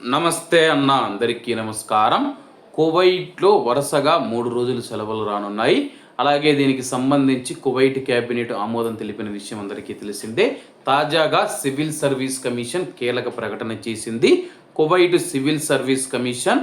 నమస్తే అన్న అందరికీ నమస్కారం. కువైట్లో వరుసగా మూడు రోజులు సెలవులు రానున్నాయి. అలాగే దీనికి సంబంధించి కువైట్ కేబినెట్ ఆమోదం తెలిపిన విషయం అందరికీ తెలిసిందే. తాజాగా సివిల్ సర్వీస్ కమిషన్ కీలక ప్రకటన చేసింది. Kuwait civil service commission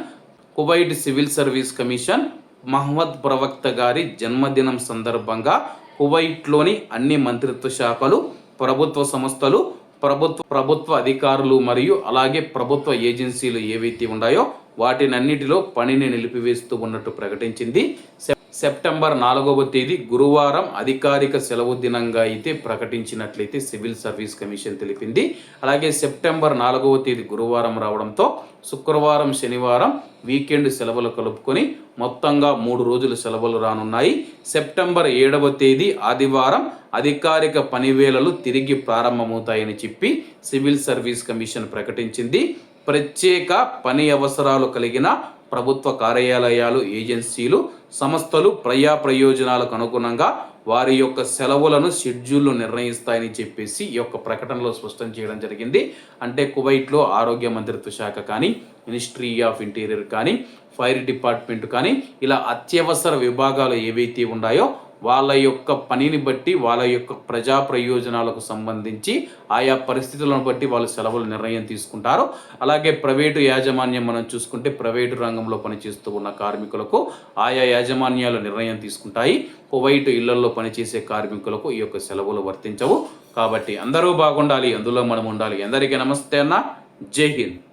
Kuwait civil service commission Muhammad ప్రవక్త గారి జన్మదినం సందర్భంగా కువైట్లోని అన్ని మంత్రిత్వ శాఖలు ప్రభుత్వ సంస్థలు ప్రభుత్వ ప్రభుత్వ అధికారులు మరియు అలాగే ప్రభుత్వ ఏజెన్సీలు ఏవైతే ఉన్నాయో వాటినన్నిటిలో పనిని నిలిపివేస్తూ ఉన్నట్టు ప్రకటించింది. సెప్టెంబర్ నాలుగవ తేదీ గురువారం అధికారిక సెలవు దినంగా అయితే ప్రకటించినట్లయితే సివిల్ సర్వీస్ కమిషన్ తెలిపింది. అలాగే సెప్టెంబర్ నాలుగవ తేదీ గురువారం రావడంతో శుక్రవారం శనివారం వీకెండ్ సెలవులు కలుపుకొని మొత్తంగా మూడు రోజులు సెలవులు రానున్నాయి. సెప్టెంబర్ ఏడవ తేదీ ఆదివారం అధికారిక పనివేళలు తిరిగి ప్రారంభమవుతాయని చెప్పి సివిల్ సర్వీస్ కమిషన్ ప్రకటించింది. ప్రత్యేక పని అవసరాలు కలిగిన ప్రభుత్వ కార్యాలయాలు ఏజెన్సీలు సంస్థలు ప్రయా ప్రయోజనాలకు అనుగుణంగా వారి యొక్క సెలవులను షెడ్యూల్ను నిర్ణయిస్తాయని చెప్పేసి ఈ యొక్క ప్రకటనలో స్పష్టం చేయడం జరిగింది. అంటే కువైట్లో ఆరోగ్య మంత్రిత్వ శాఖ కానీ మినిస్ట్రీ ఆఫ్ ఇంటీరియర్ కానీ ఫైర్ డిపార్ట్మెంట్ కానీ ఇలా అత్యవసర విభాగాలు ఏవైతే ఉన్నాయో వాళ్ళ యొక్క పనిని బట్టి వాళ్ళ యొక్క ప్రజా ప్రయోజనాలకు సంబంధించి ఆయా పరిస్థితులను బట్టి వాళ్ళు సెలవులు నిర్ణయం తీసుకుంటారు. అలాగే ప్రైవేటు యాజమాన్యం మనం చూసుకుంటే ప్రైవేటు రంగంలో పనిచేస్తూ ఉన్న కార్మికులకు ఆయా యాజమాన్యాలు నిర్ణయం తీసుకుంటాయి. కువైట్ ఇళ్ళలో పనిచేసే కార్మికులకు ఈ యొక్క సెలవులు వర్తించవు. కాబట్టి అందరూ బాగుండాలి అందులో మనం ఉండాలి. అందరికీ నమస్తే అన్న. జై హింద్.